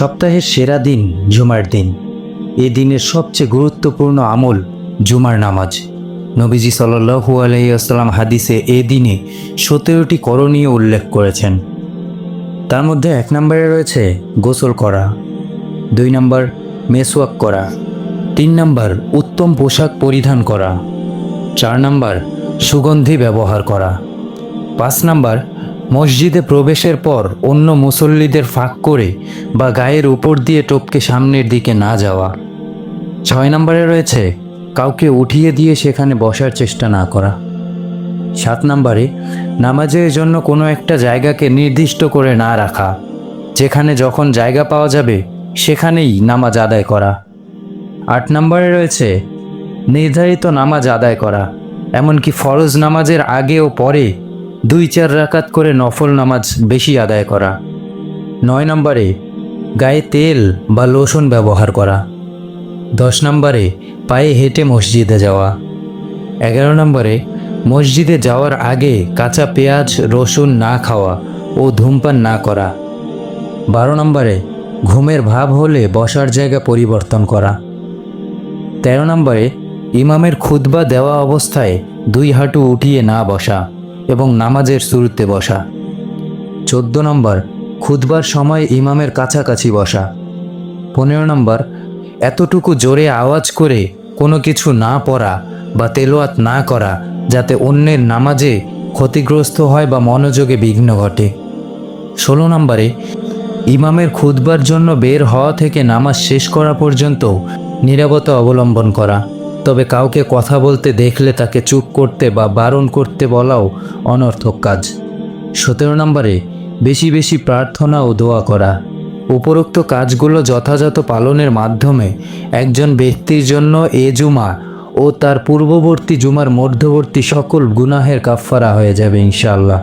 সপ্তাহের সেরা দিন জুমার দিন। এ দিনের সবচেয়ে গুরুত্বপূর্ণ আমল জুমার নামাজ। নবীজি সাল্লু আলাইসাল্লাম হাদিসে এ দিনে সতেরোটি করণীয় উল্লেখ করেছেন। তার মধ্যে এক নম্বরে রয়েছে গোসল করা, দুই নম্বর মেসওয়াক করা, তিন নম্বর উত্তম পোশাক পরিধান করা, চার নম্বর সুগন্ধি ব্যবহার করা, পাঁচ নাম্বার মসজিদে প্রবেশের পর অন্য মুসল্লিদের ফাঁক করে বা গায়ের উপর দিয়ে টপকে সামনের দিকে না যাওয়া। ছয় নম্বরে রয়েছে, কাউকে উঠিয়ে দিয়ে সেখানে বসার চেষ্টা না করা। সাত নম্বরে, নামাজের জন্য কোনো একটা জায়গাকে নির্দিষ্ট করে না রাখা, যেখানে যখন জায়গা পাওয়া যাবে, সেখানেই নামাজ আদায় করা। আট নম্বরে রয়েছে, নির্ধারিত নামাজ আদায় করা, এমনকি ফরজ নামাজের আগে ও পরে দুই চার রাকাত করে নফল নামাজ বেশি আদায় করা। নয় নম্বরে, গায়ে তেল বা লোশন ব্যবহার করা। দশ নম্বরে, পায়ে হেঁটে মসজিদে যাওয়া। এগারো নম্বরে, মসজিদে যাওয়ার আগে কাঁচা পেঁয়াজ, রসুন না খাওয়া ও ধূমপান না করা। বারো নম্বরে, ঘুমের ভাব হলে বসার জায়গা পরিবর্তন করা। তেরো নম্বরে, ইমামের খুতবা দেওয়া অবস্থায় দুই হাঁটু উঠিয়ে না বসা। এবং নামাজের শুরুতে বসা। চোদ্দ নম্বর, খুতবার সময় ইমামের কাছাকাছি বসা। পনেরো নম্বর, এতটুকু জোরে আওয়াজ করে কোনো কিছু না পড়া বা তেলোয়াত না করা যাতে অন্যের নামাজে ক্ষতিগ্রস্ত হয় বা মনোযোগে বিঘ্ন ঘটে। ষোলো নম্বরে, ইমামের খুতবার জন্য বের হওয়া থেকে নামাজ শেষ করা পর্যন্ত নীরবতা অবলম্বন করা। তবে কাউকে কথা বলতে দেখলে তাকে চুপ করতে বা বারণ করতে বলাও অনর্থক কাজ। সতেরো নম্বরে, বেশি বেশি প্রার্থনা ও দোয়া করা। উপরোক্ত কাজগুলো যথাযথ পালনের মাধ্যমে একজন ব্যক্তির জন্য এ জুমা ও তার পূর্ববর্তী জুমার মধ্যবর্তী সকল গুনাহের কাফফারা হয়ে যাবে ইনশাআল্লাহ।